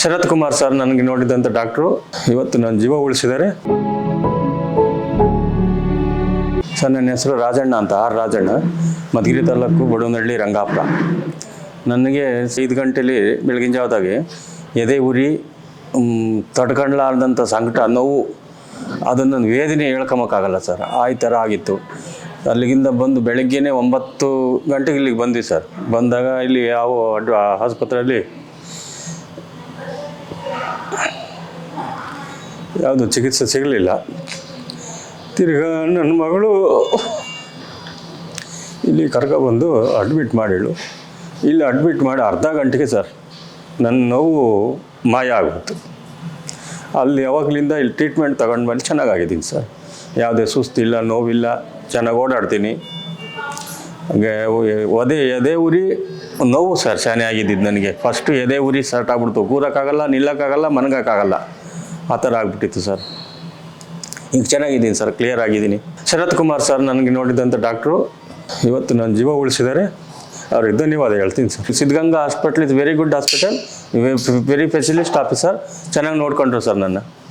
Sharath Kumar sir ನನಗೆ ನೋಡಿದಂಥ doctor ಇವತ್ತು ನನ್ನ ಜೀವ ಉಳಿಸಿದ್ದಾರೆ. ಸರ್, ನನ್ನ ಹೆಸರು ರಾಜಣ್ಣ ಅಂತ, ಆರ್ ರಾಜಣ್ಣ, ಮಧುಗಿರಿ ತಾಲೂಕು ಬಡವನಹಳ್ಳಿ ರಂಗಾಪುರ. ನನಗೆ ಐದು ಗಂಟೆಲಿ ಬೆಳಗಿನ ಜಾವದಾಗೆ ಎದೆ ಉರಿ ತಡ್ಕಂಡ್ಲಾರ್ದಂಥ ಸಂಕಟ, ನೋವು, ಅದನ್ನು ವೇದನೆ ಹೇಳ್ಕೊಂಬಕ್ಕಾಗಲ್ಲ ಸರ್. ಆ ಥರ ಆಗಿತ್ತು. ಅಲ್ಲಿಗಿಂದ ಬಂದು ಬೆಳಗ್ಗೆನೇ ಒಂಬತ್ತು ಗಂಟೆಗೆ ಇಲ್ಲಿಗೆ ಬಂದ್ವಿ ಸರ್. ಬಂದಾಗ ಇಲ್ಲಿ ಯಾವ ಆಸ್ಪತ್ರೆಯಲ್ಲಿ ಯಾವುದು ಚಿಕಿತ್ಸೆ ಸಿಗಲಿಲ್ಲ. ತಿರ್ಗಾ ನನ್ನ ಮಗಳು ಇಲ್ಲಿ ಕರ್ಕೊಬಂದು ಅಡ್ಮಿಟ್ ಮಾಡಿಳು. ಇಲ್ಲಿ ಅಡ್ಮಿಟ್ ಮಾಡಿ ಅರ್ಧ ಗಂಟೆಗೆ ಸರ್ ನನ್ನ ನೋವು ಮಾಯ ಆಗುತ್ತೆ ಅಲ್ಲಿ ಯಾವಾಗಲಿಂದ ಇಲ್ಲಿ ಟ್ರೀಟ್ಮೆಂಟ್ ತಗೊಂಡು ಬಂದು ಚೆನ್ನಾಗಾಗಿದ್ದೀನಿ ಸರ್ ಯಾವುದೇ ಸುಸ್ತಿಲ್ಲ, ನೋವಿಲ್ಲ, ಚೆನ್ನಾಗಿ ಓಡಾಡ್ತೀನಿ. ಒದೆ ಎದೆ ಉರಿ ನೋವು ಸರ್, ಶಾನೆ ಆಗಿದ್ದಿದ್ದು ನನಗೆ. ಫಸ್ಟು ಎದೆ ಉರಿ ಸ್ಟಾರ್ಟ್ ಆಗ್ಬಿಡ್ತು. ಕೂರೋಕ್ಕಾಗಲ್ಲ, ನಿಲ್ಲೋಕ್ಕಾಗಲ್ಲ, ಮನಗೋಕ್ಕಾಗಲ್ಲ. ಆ ಥರ ಆಗ್ಬಿಟ್ಟಿತ್ತು ಸರ್. ಈಗ ಚೆನ್ನಾಗಿದ್ದೀನಿ ಸರ್ ಕ್ಲಿಯರ್ ಆಗಿದ್ದೀನಿ. ಶರತ್ ಕುಮಾರ್ ಸರ್ ನನಗೆ ನೋಡಿದಂಥ ಡಾಕ್ಟ್ರು ಇವತ್ತು ನನ್ನ ಜೀವ ಉಳಿಸಿದ್ದಾರೆ. ಅವ್ರಿಗೆ ಧನ್ಯವಾದ ಹೇಳ್ತೀನಿ sir. Siddhaganga hospital is very good hospital very facilities officer ಚೆನ್ನಾಗಿ ನೋಡ್ಕೊಂಡ್ರು ಸರ್ ನನ್ನ.